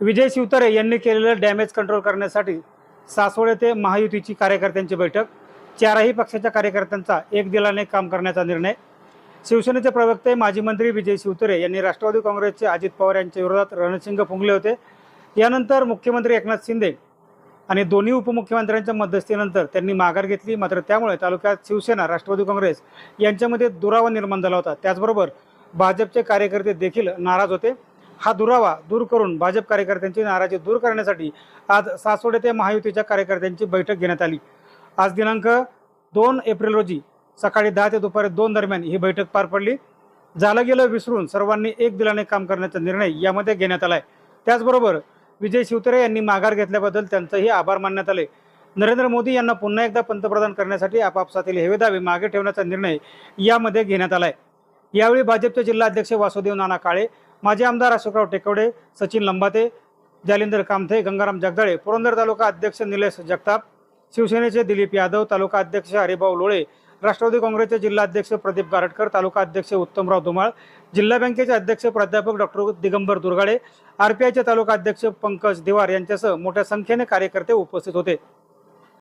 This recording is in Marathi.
विजय शिवतारे यांनी केलेलं डॅमेज कंट्रोल करण्यासाठी सासवड येथे महायुतीची कार्यकर्त्यांची बैठक. चारही पक्षाच्या कार्यकर्त्यांचा एक दिलाने काम करण्याचा निर्णय. शिवसेनेचे प्रवक्ते माजी मंत्री विजय शिवतरे यांनी राष्ट्रवादी काँग्रेसचे अजित पवार यांच्या विरोधात रणसिंग फुंकले होते. यानंतर मुख्यमंत्री एकनाथ शिंदे आणि दोन्ही उपमुख्यमंत्र्यांच्या मध्यस्थीनंतर त्यांनी माघार घेतली. मात्र त्यामुळे तालुक्यात शिवसेना राष्ट्रवादी काँग्रेस यांच्यामध्ये दुरावा निर्माण झाला होता. त्याचबरोबर भाजपचे कार्यकर्ते देखील नाराज होते. हा दुरावा दूर करून भाजप कार्यकर्त्यांची नाराजी दूर करण्यासाठी आज सासवड येथे महायुतीच्या कार्यकर्त्यांची बैठक घेण्यात आली. आज दिनांक दोन एप्रिल रोजी सकाळी दहा ते दुपारी दोन दरम्यान ही बैठक पार पडली. झालं गेलं विसरून सर्वांनी एक दिलाने काम करण्याचा निर्णय यामध्ये घेण्यात आलाय. त्याचबरोबर विजय शिवतरे यांनी माघार घेतल्याबद्दल त्यांचंही आभार मानण्यात आले. नरेंद्र मोदी यांना पुन्हा एकदा पंतप्रधान करण्यासाठी आपापसातील हेवे दावे मागे ठेवण्याचा निर्णय यामध्ये घेण्यात आलाय. यावेळी भाजपचे जिल्हाध्यक्ष वासुदेव नाना काळे माजी आमदार अशोकराव टेकवडे सचिन लंबाते जालिंदर कामथे गंगाराम जगदाळे पुरंदर तालुका अध्यक्ष निलेश जगताप शिवसेनेचे दिलीप यादव तालुका अध्यक्ष हरिभाऊ लोळे राष्ट्रवादी काँग्रेसचे जिल्हाध्यक्ष प्रदीप गारटकर तालुका अध्यक्ष उत्तमराव धुमाळ जिल्हा बँकेचे अध्यक्ष प्राध्यापक डॉक्टर दिगंबर दुर्गाडे आरपीआयचे तालुका अध्यक्ष पंकज दिवार यांच्यासह मोठ्या संख्येने कार्यकर्ते उपस्थित होते.